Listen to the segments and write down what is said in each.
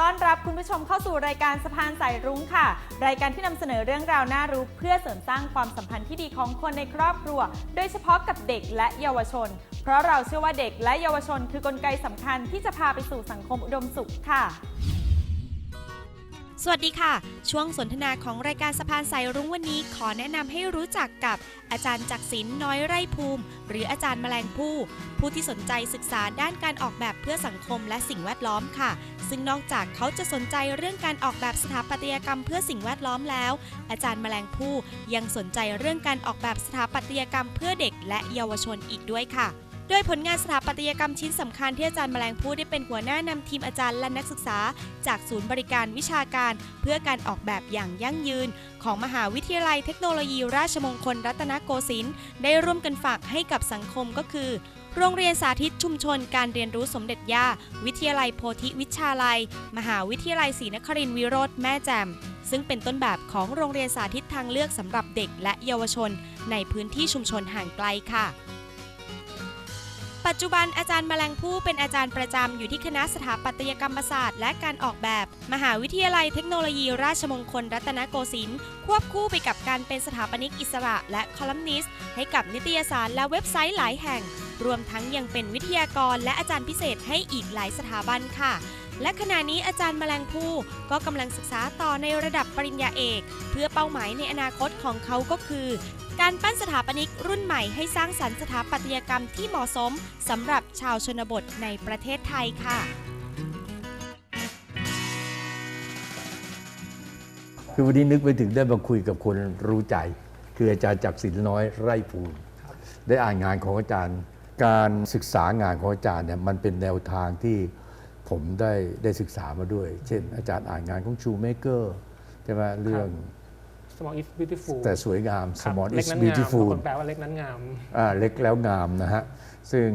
ต้อนรับคุณผู้ชมเข้าสู่รายการสะพานสายรุ้งค่ะ รายการที่นำเสนอเรื่องราวน่ารู้ เพื่อเสริมสร้างความสัมพันธ์ที่ดีของคนในครอบครัว โดยเฉพาะกับเด็กและเยาวชน เพราะเราเชื่อว่าเด็กและเยาวชน คือกลไกสำคัญที่จะพาไปสู่สังคมอุดมสุขค่ะ วัสดีค่ะ ช่วงสนทนาของรายการสะพานสายรุ้งวันนี้ ขอแนะนำให้รู้จักกับอาจารย์จักษินน้อยไร่ภูมิ หรืออาจารย์แมลงผู้ ผู้ที่สนใจศึกษาด้านการออกแบบเพื่อสังคมและสิ่งแวดล้อมค่ะ ซึ่งนอกจากเขาจะสนใจเรื่องการออกแบบสถาปัตยกรรมเพื่อสิ่งแวดล้อมแล้ว อาจารย์แมลงผู้ยังสนใจเรื่องการออกแบบสถาปัตยกรรมเพื่อเด็กและเยาวชนอีกด้วยค่ะ โดยผลงานสถาปัตยกรรมชิ้นสำคัญที่อาจารย์แมลงผู้ได้เป็นหัวหน้านำทีมอาจารย์และนักศึกษา จากศูนย์บริการวิชาการ เพื่อการออกแบบอย่างยั่งยืน ของมหาวิทยาลัยเทคโนโลยี ราชมงคลรัตนโกสินทร์ได้ร่วมกันฝากให้กับสังคมก็คือ โรงเรียนสาธิตชุมชนการเรียนรู้สมเด็จย่า วิทยาลัยโพธิวิชาลัย มหาวิทยาลัยศรีนครินทรวิโรธแม่แจ่มซึ่งเป็นต้นแบบของโรงเรียนสาธิตทางเลือกสำหรับเด็กและเยาวชน ในพื้นที่ชุมชนห่างไกลค่ะ ปัจจุบันอาจารย์แมลงผู้เป็นอาจารย์ประจำอยู่ที่คณะสถาปัตยกรรมศาสตร์ และการออกแบบ มหาวิทยาลัยเทคโนโลยีราชมงคลรัตนโกสินทร์ควบคู่ไปกับการเป็นสถาปนิกอิสระ และคอลัมนิสต์ ให้กับนิตยสารและเว็บไซต์หลายแห่ง รวมทั้งยังเป็นวิทยากรและอาจารย์พิเศษให้อีกหลายสถาบันค่ะและขณะนี้อาจารย์แมลงผู้ก็กำลังศึกษาต่อในระดับปริญญาเอก เพื่อเป้าหมายในอนาคตของเขาก็คือ การปั้นสถาปนิกรุ่นใหม่ให้สร้างสรรค์สถาปัตยกรรมที่เหมาะสมสำหรับชาวชนบทในประเทศไทยค่ะ คือวันนี้นึกไปถึงได้มาคุยกับคนรู้ใจ คืออาจารย์จักรศิลป์น้อยไร่ภูมิได้อ่านงานของอาจารย์ การศึกษางานของอาจารย์เนี่ยมันเป็นแนวทางที่ผมได้ได้ศึกษามาด้วย เช่น อาจารย์อ่านงานของชูเมเกอร์ใช่ไหมเรื่อง small is beautiful แต่สวยงาม ครับ small เล็ is กนั้นงามบาง beautiful คนแปลว่าเล็กนั้นงาม อ่าเล็กแล้วงามนะฮะ ซึ่ง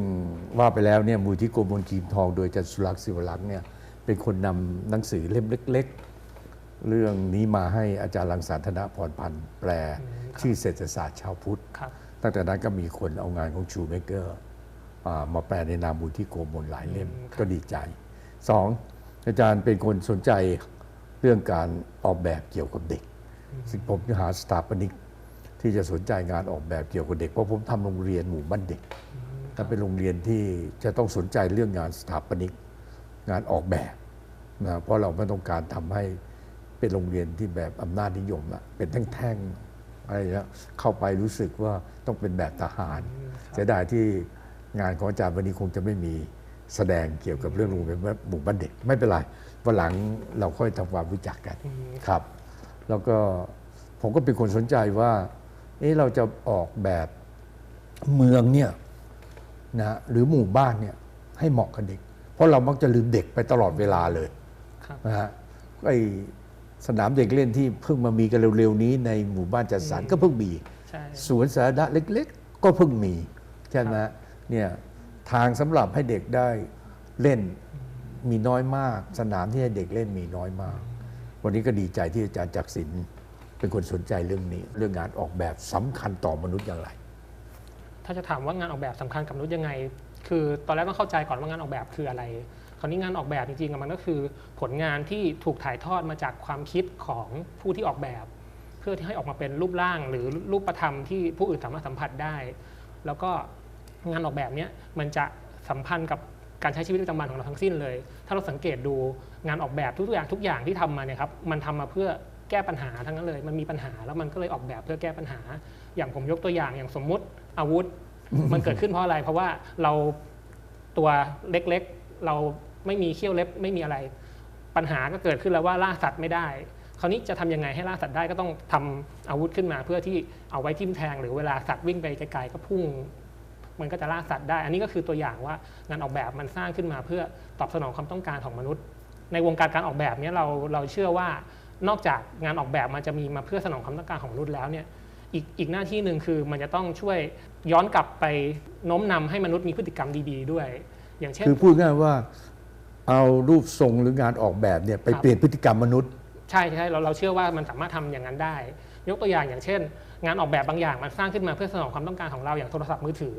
ว่าไปแล้วเนี่ยมูลที่โกมลคีมทองโดยอาจารย์สุรักษ์ศิวรักษ์เนี่ยเป็นคนนำหนังสือเล่มเล็ก ๆ เรื่องนี้มาให้อาจารย์รังสรรค์ธนพรพันธ์แปล ชื่อเศรษฐศาสตร์ชาวพุทธ ครับ ตั้งแต่นั้นก็มีคนเอางานของชูเมเกอร์อ่ามาแปลในนามมูลที่โกมลหลายเล่มอืมครับก็ดีใจสองอาจารย์เป็นคนสนใจเรื่องการออกแบบเกี่ยวกับเด็ก ซึ่งผมจะหาสถาปนิกที่จะสนใจงานออกแบบเกี่ยวกับเด็ก เพราะผมทำโรงเรียนหมู่บ้านเด็กถ้าเป็นโรงเรียนที่จะต้องสนใจเรื่องงานสถาปนิกงานออกแบบนะเพราะเราไม่ต้องการทำให้เป็นโรงเรียนที่แบบอำนาจนิยมอะเป็นแท่งๆอะไรอย่างเงี้ยเข้าไปรู้สึกว่าต้องเป็นแบบทหารเสียดายที่งานของอาจารย์วันนี้คงจะไม่มีแสดงเกี่ยวกับเรื่องโรงเรียนหมู่บ้านเด็ก ไม่เป็นไรวันหลังเราค่อยทำความรู้จักกันครับ แล้วก็ผมก็เป็นคนสนใจว่า เอ๊ะเราจะออกแบบเมืองเนี่ยนะหรือหมู่บ้านเนี่ยให้เหมาะกับเด็ก เพราะเรามักจะลืมเด็กไปตลอดเวลาเลยครับนะฮะไอสนามเด็กเล่นที่เพิ่งมามีกันเร็วๆนี้ในหมู่บ้านจัดสรรก็เพิ่งมีใช่สวนสาธารณะเล็ก ๆ ก็เพิ่งมีใช่ไหมเนี่ยทางสำหรับให้เด็กได้เล่นมีน้อยมาก สนามที่ให้เด็กเล่นมีน้อยมาก วันนี้ก็ดีใจที่อาจารย์จักรศิลป์เป็นคนสนใจเรื่องนี้ เรื่องงานออกแบบสำคัญต่อมนุษย์อย่างไร ถ้าจะถามว่างานออกแบบสำคัญกับมนุษย์ยังไง คือตอนแรกต้องเข้าใจก่อนว่างานออกแบบคืออะไร คราวนี้งานออกแบบจริงๆมันก็คือ ผลงานที่ถูกถ่ายทอดมาจากความคิดของผู้ที่ออกแบบ เพื่อที่ให้ออกมาเป็นรูปร่าง หรือรูปประธรรมที่ผู้อื่นสามารถสัมผัสได้ แล้วก็งานออกแบบเนี้ยมันจะสัมพันธ์กับ การใช้ชีวิตประจำวันของเราทั้งสิ้นเลย ถ้าเราสังเกตดูงานออกแบบทุกอย่างทุกอย่างที่ทำมาเนี่ยครับมันทำมาเพื่อแก้ปัญหาทั้งนั้นเลย มันมีปัญหาแล้วมันก็เลยออกแบบเพื่อแก้ปัญหา อย่างผมยกตัวอย่างอย่างสมมุติอาวุธ มันเกิดขึ้นเพราะอะไร เพราะว่าเราตัวเล็กๆ เราไม่มีเขี้ยวเล็บไม่มีอะไร ปัญหาก็เกิดขึ้นแล้วว่าล่าสัตว์ไม่ได้คราวนี้จะทำยังไงให้ล่าสัตว์ได้ก็ต้องทำอาวุธขึ้นมา เพื่อที่เอาไว้ทิ่มแทงหรือเวลาสัตว์วิ่งไปไกลๆก็พุ่ง มันก็จะล่าสัตว์ได้ อันนี้ก็คือตัวอย่างว่างานออกแบบมันสร้างขึ้นมาเพื่อตอบสนองความต้องการของมนุษย์ ในวงการการออกแบบเนี้ยเราเราเชื่อว่านอกจากงานออกแบบมันจะมีมาเพื่อสนองความต้องการของมนุษย์แล้วเนี่ยอีกอีกหน้าที่หนึ่งคือมันจะต้องช่วยย้อนกลับไปโน้มนำให้มนุษย์มีพฤติกรรมดี ๆ ด้วย อย่างเช่นคือพูดง่ายๆว่าเอารูปทรงหรืองานออกแบบเนี่ยไปครับเปลี่ยนพฤติกรรมมนุษย์ ใช่ใช่เราเราเชื่อว่ามันสามารถทำอย่างนั้นได้ ยกตัวอย่างอย่างเช่น งานออกแบบบางอย่างมันสร้างขึ้นมาเพื่อสนองความต้องการของเราอย่างโทรศัพท์มือถือ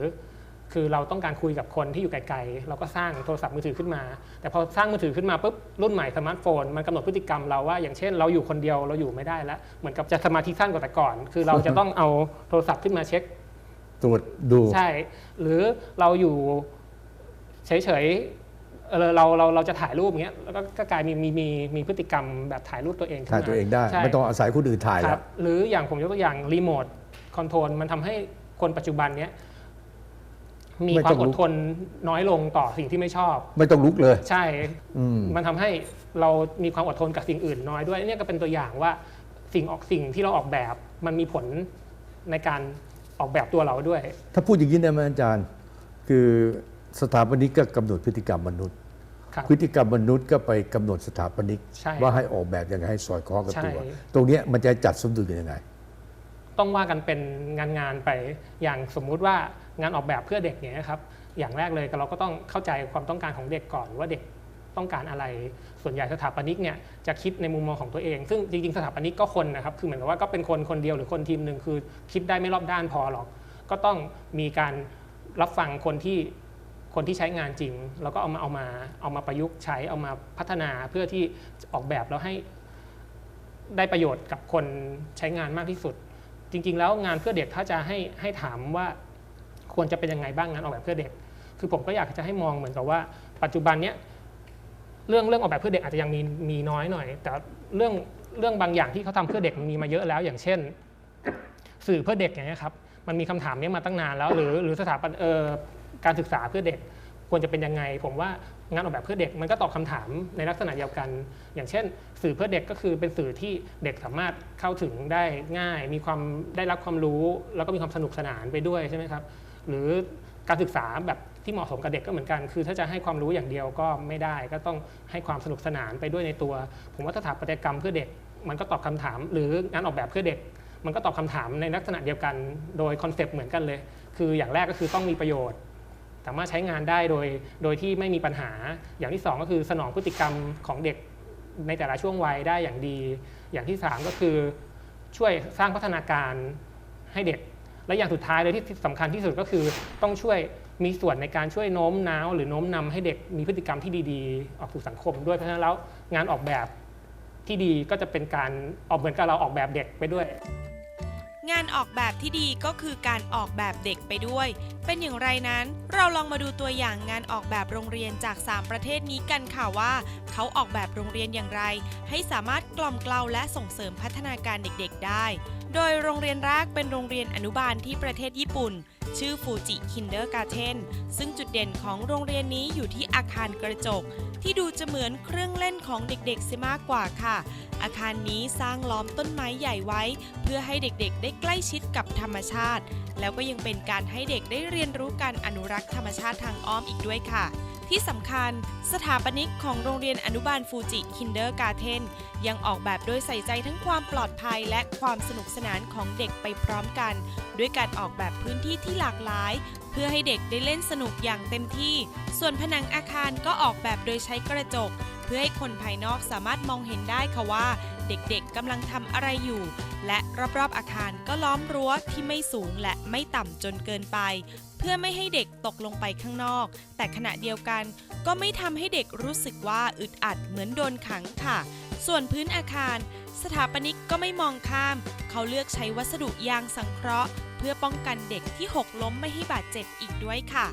คือเราต้องการคุยกับคนที่อยู่ไกลๆเราก็สร้างโทรศัพท์มือถือขึ้นมา แต่พอสร้างมือถือขึ้นมาปุ๊บรุ่นใหม่สมาร์ทโฟนมันกำหนดพฤติกรรมเราว่าอย่างเช่น เราอยู่คนเดียวเราอยู่ไม่ได้แล้ว เหมือนกับจะสมาธิสั้นกว่าแต่ก่อน คือเราจะต้องเอาโทรศัพท์ขึ้นมาเช็คตรวจดูใช่ หรือเราอยู่เฉยๆเออเราเราเราจะถ่ายรูปอย่างเงี้ยแล้วก็ก็กลายมีมีมีมีพฤติกรรมแบบถ่ายรูปตัวเองขึ้นถ่ายมาตัวเองได้ใช่ไม่ต้องอาศัยคนอื่นถ่ายคแล้รัวบหรืออย่างผมยกตัวอย่างรีโมทคอนโทรลมันทำให้คนปัจจุบันเนี้ย มีไม่ควาต้มองอลุดกทนน้อยลงต่อสิ่งที่ไม่ชอบ ไม่ต้องลุกเลย ใช่อืมมันทำให้เรามีความอดทนกับสิ่งอื่นน้อยด้วยเนี่ยก็เป็นตัวอย่างว่าสิ่งออกสิ่งที่เราออกแบบ มันมีผลในการออกแบบตัวเราด้วย ถ้าพูดอย่างนี้ได้ไหมอาจารย์ คือสถาปนิกก็กำหนดพฤติกรรมมนุษย์ครับพฤติกรรมมนุษย์ก็ไปกำหนดสถาปนิกใช่ว่าให้ออกแบบยังไงให้สอดคล้องกับใช่ตัว ตรงเนี้ยมันจะจัดสมดุลกันยังไง ต้องว่ากันเป็นงานงานๆไปอย่างสมมุติว่า งานออกแบบเพื่อเด็กเนี่ยนะครับอย่างแรกเลยเราก็ต้องเข้าใจความต้องการของเด็กก่อนว่าเด็กต้องการอะไร ส่วนใหญ่สถาปนิกเนี่ยจะคิดในมุมมองของตัวเอง ซึ่งจริงๆ สถาปนิกก็คนนะครับ คือเหมือนกับว่าก็เป็นคนคนเดียวหรือคนทีมหนึ่งคือคิดได้ไม่รอบด้านพอหรอก ก็ต้องมีการรับฟังคนที่คนที่ใช้งานจริง แล้วก็เอามาเอามาเอามาประยุกต์ใช้ เอามาพัฒนาเพื่อที่ออกแบบแล้วให้ได้ประโยชน์กับคนใช้งานมากที่สุด จริง ๆ แล้วงานเพื่อเด็กถ้าจะให้ให้ถามว่า ควรจะเป็นยังไงบ้างงานออกแบบเพื่อเด็ก คือผมก็อยากจะให้มองเหมือนกับว่า ปัจจุบันเนี้ยเรื่องเรื่องออกแบบเพื่อเด็กอาจจะยังมีมีน้อยหน่อย แต่เรื่องเรื่องบางอย่างที่เขาทำเพื่อเด็กมันมีมาเยอะแล้ว อย่างเช่น สื่อเพื่อเด็กอย่างเงี้ยครับมันมีคำถามนี้มาตั้งนานแล้ว หรือหรือสถาบันเอ่อการศึกษาเพื่อเด็กควรจะเป็นยังไง ผมว่างานออกแบบเพื่อเด็กมันก็ตอบคำถามในลักษณะเดียวกัน อย่างเช่น สื่อเพื่อเด็กก็คือเป็นสื่อที่เด็กสามารถเข้าถึงได้ง่าย มีความได้รับความรู้ แล้วก็มีความสนุกสนานไปด้วยใช่ไหมครับ หรือการศึกษาแบบที่เหมาะสมกับเด็กก็เหมือนกัน คือถ้าจะให้ความรู้อย่างเดียวก็ไม่ได้ ก็ต้องให้ความสนุกสนานไปด้วยในตัว ผมว่าสถาปัตยกรรมเพื่อเด็ก มันก็ตอบคำถาม หรืองานออกแบบเพื่อเด็ก มันก็ตอบคำถามในลักษณะเดียวกัน โดยคอนเซปต์เหมือนกันเลย คืออย่างแรกก็คือต้องมีประโยชน์ สามารถใช้งานได้โดย โดยที่ไม่มีปัญหา อย่างที่สองก็คือสนองพฤติกรรมของเด็กในแต่ละช่วงวัยได้อย่างดี อย่างที่สามก็คือช่วยสร้างพัฒนาการให้เด็ก และอย่างสุดท้ายเลยที่สำคัญที่สุดก็คือต้องช่วยมีส่วนในการช่วยโน้มน้าว หรือโน้มนำให้เด็กมีพฤติกรรมที่ดีๆ ออกสู่สังคมด้วยเพราะฉะนั้นแล้วงานออกแบบที่ดีก็จะเป็นการออกเหมือนกับเราออกแบบเด็กไปด้วย งานออกแบบที่ดีก็คือการออกแบบเด็กไปด้วย เป็นอย่างไรนั้น เราลองมาดูตัวอย่างงานออกแบบโรงเรียนจาก 3 ประเทศนี้กันค่ะว่า เขาออกแบบโรงเรียนอย่างไร ให้สามารถกล่อมเกลาและส่งเสริมพัฒนาการเด็กๆได้ โดยโรงเรียนแรกเป็นโรงเรียนอนุบาลที่ประเทศญี่ปุ่น ชื่อฟูจิคินเดอร์การ์เทนซึ่งจุดเด่นของโรงเรียนนี้อยู่ที่อาคารกระจก ที่ดูจะเหมือนเครื่องเล่นของเด็กๆเสียมากกว่าค่ะ อาคารนี้สร้างล้อมต้นไม้ใหญ่ไว้ เพื่อให้เด็กๆ ได้ใกล้ชิดกับธรรมชาติ แล้วก็ยังเป็นการให้เด็กได้เรียนรู้การอนุรักษ์ธรรมชาติทางอ้อมอีกด้วยค่ะ ที่สำคัญสถาปนิกของโรงเรียนอนุบาลฟูจิคินเดอร์การ์เทนยังออกแบบโดยใส่ใจทั้งความปลอดภัยและความสนุกสนานของเด็กไปพร้อมกัน ด้วยการออกแบบพื้นที่ที่หลากหลาย เพื่อให้เด็กได้เล่นสนุกอย่างเต็มที่ ส่วนผนังอาคารก็ออกแบบโดยใช้กระจก เพื่อให้คนภายนอกสามารถมองเห็นได้ค่ะว่า เด็กๆกำลังทำอะไรอยู่ และรอบๆอาคารก็ล้อมรั้วที่ไม่สูงและไม่ต่ำจนเกินไป เพื่อไม่ให้เด็กตกลงไปข้างนอก แต่ขณะเดียวกันก็ไม่ทำให้เด็กรู้สึกว่าอึดอัดเหมือนโดนขังค่ะ ส่วนพื้นอาคาร สถาปนิกก็ไม่มองข้าม เขาเลือกใช้วัสดุยางสังเคราะห์ เพื่อป้องกันเด็กที่หกล้มไม่ให้บาดเจ็บอีกด้วยค่ะ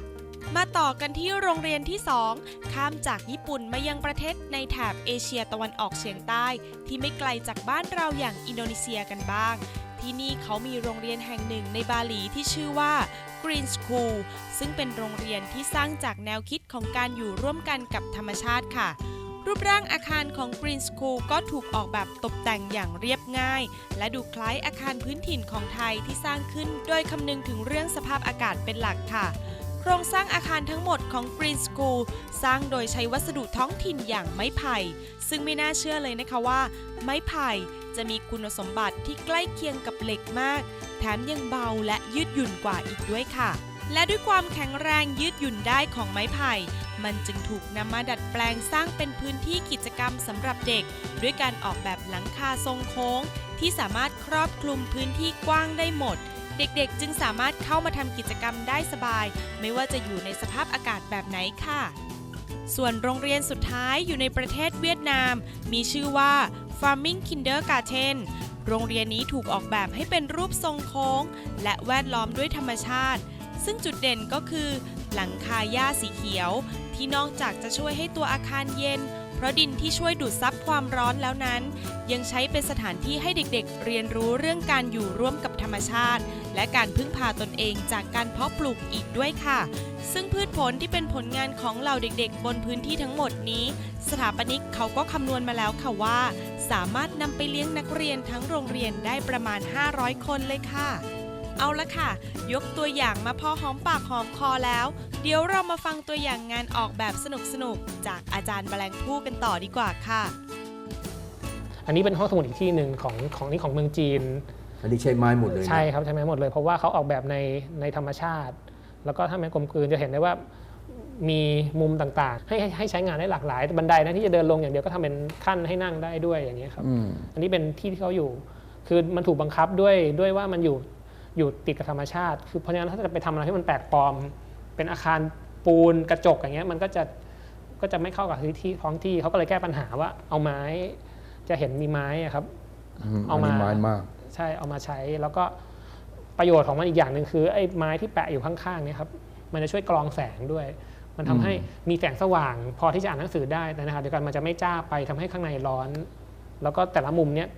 มาต่อกันที่โรงเรียนที่ 2 ข้ามจากญี่ปุ่นมายังประเทศในแถบเอเชียตะวันออกเฉียงใต้ ที่ไม่ไกลจากบ้านเราอย่างอินโดนีเซียกันบ้าง ที่นี่เขามีโรงเรียนแห่งหนึ่งในบาหลีที่ชื่อว่า Green School ซึ่งเป็นโรงเรียนที่สร้างจากแนวคิดของการอยู่ร่วมกันกับธรรมชาติค่ะ รูปร่างอาคารของ Green School ก็ถูกออกแบบตกแต่งอย่างเรียบง่าย และดูคล้ายอาคารพื้นถิ่นของไทยที่สร้างขึ้น โดยคำนึงถึงเรื่องสภาพอากาศเป็นหลักค่ะ โครงสร้างอาคารทั้งหมดของ Green School สร้างโดยใช้วัสดุท้องถิ่นอย่างไม้ไผ่ ซึ่งไม่น่าเชื่อเลยนะคะว่า ไม้ไผ่จะมีคุณสมบัติที่ใกล้เคียงกับเหล็กมาก แถมยังเบาและยืดหยุ่นกว่าอีกด้วยค่ะ และด้วยความแข็งแรงยืดหยุ่นได้ของไม้ไผ่ มันจึงถูกนำมาดัดแปลงสร้างเป็นพื้นที่กิจกรรมสำหรับเด็ก ด้วยการออกแบบหลังคาทรงโค้ง ที่สามารถครอบคลุมพื้นที่กว้างได้หมด เด็กๆ จึงสามารถเข้ามาทำกิจกรรมได้สบาย ไม่ว่าจะอยู่ในสภาพอากาศแบบไหนค่ะ ส่วนโรงเรียนสุดท้ายอยู่ในประเทศเวียดนาม มีชื่อว่า Farming Kindergarten โรงเรียนนี้ถูกออกแบบให้เป็นรูปทรงโค้ง และแวดล้อมด้วยธรรมชาติ ซึ่งจุดเด่นก็คือ หลังคาหญ้าสีเขียว ที่นอกจากจะช่วยให้ตัวอาคารเย็น เพราะดินที่ช่วยดูดซับความร้อนแล้วนั้น ยังใช้เป็นสถานที่ให้เด็กๆ เรียนรู้เรื่องการอยู่ร่วมกับธรรมชาติ และการพึ่งพาตนเองจากการเพาะปลูกอีกด้วยค่ะ ซึ่งพืชผลที่เป็นผลงานของเหล่าเด็กๆ บนพื้นที่ทั้งหมดนี้ สถาปนิกเขาก็คำนวณมาแล้วค่ะว่า สามารถนำไปเลี้ยงนักเรียนทั้งโรงเรียนได้ประมาณ 500 คนเลยค่ะ เอาละค่ะ ยกตัวอย่างมาพอหอมปากหอมคอแล้ว เดี๋ยวเรามาฟังตัวอย่างงานออกแบบสนุกๆ จากอาจารย์แมลงภู่กันต่อดีกว่าค่ะ อันนี้เป็นห้องสมุดอีกที่หนึ่งของของนี่ของเมืองจีน อันนี้ใช้ไม้หมดเลยนะใช่ครับใช่ไหมหมดเลยเพราะว่าเขาออกแบบในในธรรมชาติ แล้วก็ถ้าแม้กลมกลืนจะเห็นได้ว่ามีมุมต่างๆให้ให้ให้ใช้งานได้หลากหลายบันไดนะที่จะเดินลงอย่างเดียวก็ทำเป็นขั้นให้นั่งได้ด้วยอย่างเงี้ยครับ อืมอันนี้เป็นที่ที่เขาอยู่ คือมันถูกบังคับด้วยด้วยว่ามันอยู่อยู่ติดกับธรรมชาติ คือเพราะฉะนั้นถ้าจะไปทำอะไรที่มันแปลกปลอม เป็นอาคารปูนกระจกอย่างเงี้ยมันก็จะก็จะไม่เข้ากับที่ที่ท้องที่เขาก็เลยแก้ปัญหาว่าเอาไม้จะเห็นมีไม้อะครับ เอามานนี้ไม้มากใช่เอามาใช้แล้วก็ประโยชน์ของมันอีกอย่างหนึ่งคือไอ้ไม้ที่แปะอยู่ข้างๆเนี่ยครับมันจะช่วยกรองแสงด้วย มันทำให้มีแสงสว่าง พอที่จะอ่านหนังสือได้แต่นะครับเดียวกันมันจะไม่จ้าไปทำให้ข้างในร้อน แล้วก็แต่ละมุมเนี้ย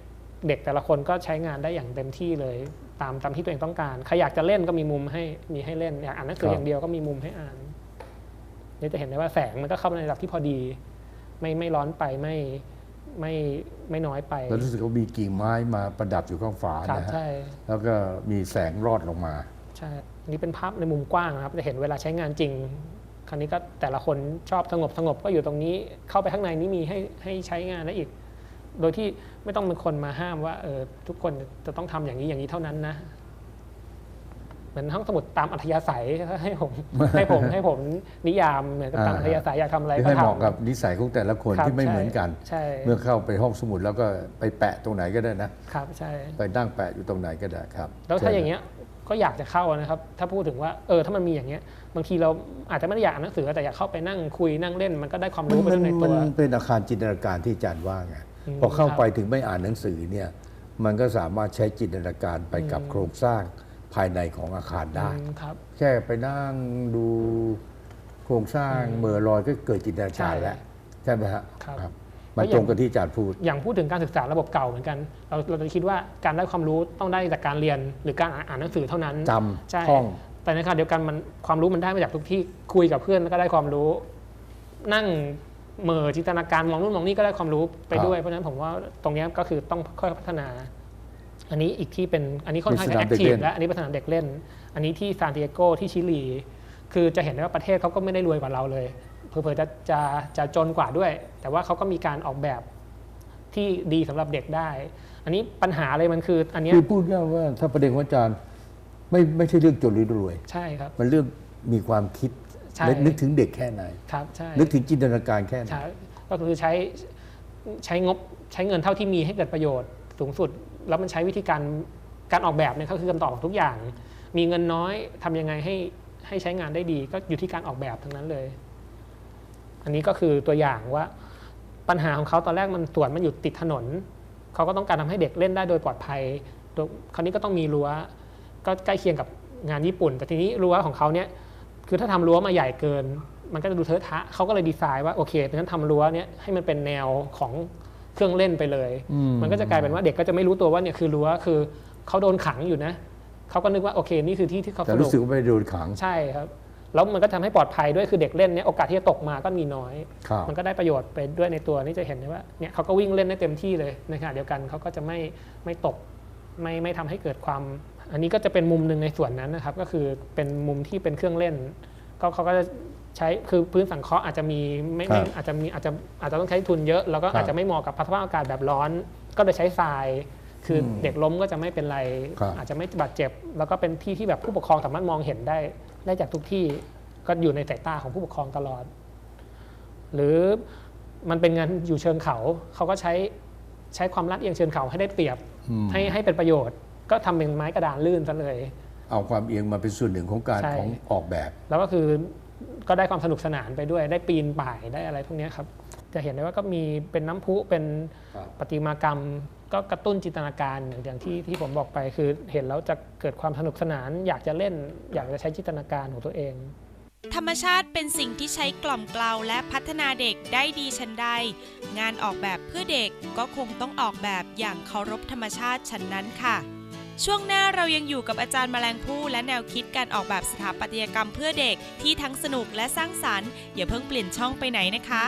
เด็กแต่ละคนก็ใช้งานได้อย่างเต็มที่เลย ตามตามที่ตัวเองต้องการ ใครอยากจะเล่นก็มีมุมให้มีให้เล่น อยากอ่านหนังสือครับอย่างเดียวก็มีมุมให้อ่าน นี่จะเห็นได้ว่าแสงมันก็เข้ามาในระดับที่พอดี ไม่ไม่ร้อนไปไม่ไม่ไม่น้อยไป แล้วรู้สึกว่ามีกิ่งไม้มาประดับอยู่ข้างฝาครับนะฮะใช่แล้วก็มีแสงรอดลงมา ใช่อันนี้เป็นภาพในมุมกว้างนะครับ จะเห็นเวลาใช้งานจริง คราวนี้ก็แต่ละคนชอบสงบสงบก็อยู่ตรงนี้ เข้าไปข้างในนี้มีให้ให้ใช้งานได้อีก โดยที่ไม่ต้องเป็นคนมาห้ามว่าเออทุกคนจะต้องทำอย่างนี้อย่างนี้เท่านั้นนะเหมือนห้องสมุดตามอัธยาศัยให้ผมให้ผมให้ผมนิยามเหมือนกับตามอ่าอัธยาศัยอยากทำอะไรที่ก็ให้เหทำมาะกับนิสัยของแต่ละคนครับที่ไม่เหมือนกันใช่เมื่อเข้าไปห้องสมุดแล้วก็ไปแปะตรงไหนก็ได้นะครับใช่ไปนั่งแปะอยู่ตรงไหนก็ได้ครับ แล้วถ้าชิญอย่างเงี้ยก็อยากจะเข้านะครับ ถ้าพูดถึงว่าเออถ้ามันมีอย่างเงี้ย บางทีเราอาจจะไม่ได้อยากอ่านหนังสือแต่อยากเข้าไปนั่งคุยนั่งเล่นมันก็ได้ความมันรู้ไปมันด้วยในมัตันวเป็นอาคารจินตนาการที่อาจารย์ว่าไงอืม พอเข้าครับไปถึงไม่อ่านหนังสือเนี่ยมันก็สามารถใช้จินตนาการไปกับอืมโครงสร้างภายในของอาคารได้อืมครับแค่ไปนั่งดูโครงสร้างเหมื่อลอยก็เกิดจินตนาการใช่แล้วใช่ไหมฮะครับมันแล้วอย่างตรงกับที่อาจารย์พูด อย่างพูดถึงการศึกษาระบบเก่าเหมือนกัน เราเราจะคิดว่าการได้ความรู้ต้องได้จากการเรียนหรือการอ่านอ่านหนังสือเท่านั้นจใช่ำท่องแต่ในขณะเดียวกันมันความรู้มันได้มาจากทุกที่คุยกับเพื่อนแล้วก็ได้ความรู้ นั่ง เหม่อจินตนาการมองนู่นมองนี่ก็ได้ความรู้ไปครับด้วย เพราะฉะนั้นผมว่าตรงเนี้ยก็คือต้องค่อยพัฒนา อันนี้อีกที่เป็นอันนี้ค่อนข้างเป็นจะสแอนาคมเด็กทีฟเล่นและอันนี้เป็นสนามเด็กเล่น อันนี้ที่ซานติเอโกที่ชิลี คือจะเห็นได้ว่าประเทศเขาก็ไม่ได้รวยกว่าเราเลยเผลอๆจะจะจะจนกว่าด้วย แต่ว่าเขาก็มีการออกแบบที่ดีสำหรับเด็กได้ อันนี้ปัญหาอะไรมันคือ อันเนี้ยคือพูดง่ายๆว่าถ้าประเด็นของอาจารย์ไม่ไม่ใช่เรื่องจนหรือรวย ใช่ครับ มันเรื่องมีความคิด ใช่ และนึกถึงเด็กแค่ไหน ครับใช่นึกถึงจินตนาการแค่ไหน ใช่ก็คือใช้ใช้งบใช้เงินเท่าที่มีให้เกิดประโยชน์สูงสุด แล้วมันใช้วิธีการการออกแบบเนี่ยก็คือคำตอบของทุกอย่าง มีเงินน้อยทำยังไงให้ให้ใช้งานได้ดี ก็อยู่ที่การออกแบบทั้งนั้นเลย อันนี้ก็คือตัวอย่างว่าปัญหาของเขาตอนแรกมันสวนมันอยู่ติดถนน เขาก็ต้องการทำให้เด็กเล่นได้โดยปลอดภัยโดยคราวนี้ก็ต้องมีรั้วก็ใกล้เคียงกับงานญี่ปุ่น แต่ทีนี้รั้วของเขาเนี่ย คือถ้าทำรั้วมาใหญ่เกิน มันก็จะดูเทอะทะเขาก็เลยดีไซน์ว่าโอเคงั้นทำรั้วเนี่ยให้มันเป็นแนวของเครื่องเล่นไปเลยอืมมันก็จะกลายเป็นว่าเด็กก็จะไม่รู้ตัวว่าเนี่ยคือรั้วคือเขาโดนขังอยู่นะเขาก็นึกว่าโอเคนี่คือที่ที่เขาแต่สนุรู้กสึกว่าไม่ได้โดนขังใช่ครับแล้วมันก็ทำให้ปลอดภัยด้วยคือเด็กเล่นเนี่ยโอกาสที่จะตกมาก็มีน้อยครับมันก็ได้ประโยชน์ไปด้วยในตัวนี่จะเห็นได้ว่าเนี่ยเขาก็วิ่งเล่นได้เต็มที่เลยในขณะเดียวกันเขาก็จะไม่ไม่ตกไม่ไม่ทำให้เกิดความ อันนี้ก็จะเป็นมุมหนึ่งในส่วนนั้นนะครับ ก็คือเป็นมุมที่เป็นเครื่องเล่นก็เขาก็จะใช้คือพื้นสังเคราะห์อาจจะมีไม่ไม่ครับอาจจะมีอาจจะอาจจะต้องใช้ทุนเยอะ แล้วก็ครับอาจจะไม่เหมาะกับสภาพอากาศแบบร้อน ก็เลยใช้ทราย คืออมเด็กล้มก็จะไม่เป็นไรครับอาจจะไม่บาดเจ็บ แล้วก็เป็นที่ที่แบบผู้ปกครองสามารถมองเห็นได้ได้จากทุกที่ก็อยู่ในสายตาของผู้ปกครองตลอด หรือมันเป็นงานอยู่เชิงเขาเขาก็ใช้ใช้ความลาดเอียงเชิงเขาให้ได้เปรียบอืมให้ให้เป็นประโยชน์ ก็ทำเป็นไม้กระดานลื่นซะเลย เอาความเอียงมาเป็นส่วนหนึ่งของการใช่ของออกแบบ แล้วก็คือก็ได้ความสนุกสนานไปด้วย ได้ปีนป่ายได้อะไรพวกเนี้ยครับ จะเห็นได้ว่าก็มีเป็นน้ำพุเป็นครับประติมากรรม ก็กระตุ้นจินตนาการอย่างที่ที่ผมบอกไปคือเห็นแล้วจะเกิดความสนุกสนาน อยากจะเล่นอยากจะใช้จินตนาการของตัวเอง ธรรมชาติเป็นสิ่งที่ใช้กล่อมเกลาและพัฒนาเด็กได้ดีชันใด งานออกแบบเพื่อเด็กก็คงต้องออกแบบอย่างเคารพธรรมชาติฉันนั้นค่ะ ช่วงหน้าเรายังอยู่กับอาจารย์แมลงผู้และแนวคิดการออกแบบสถาปัตยกรรมเพื่อเด็กที่ทั้งสนุกและสร้างสรรค์อย่าเพิ่งเปลี่ยนช่องไปไหนนะคะ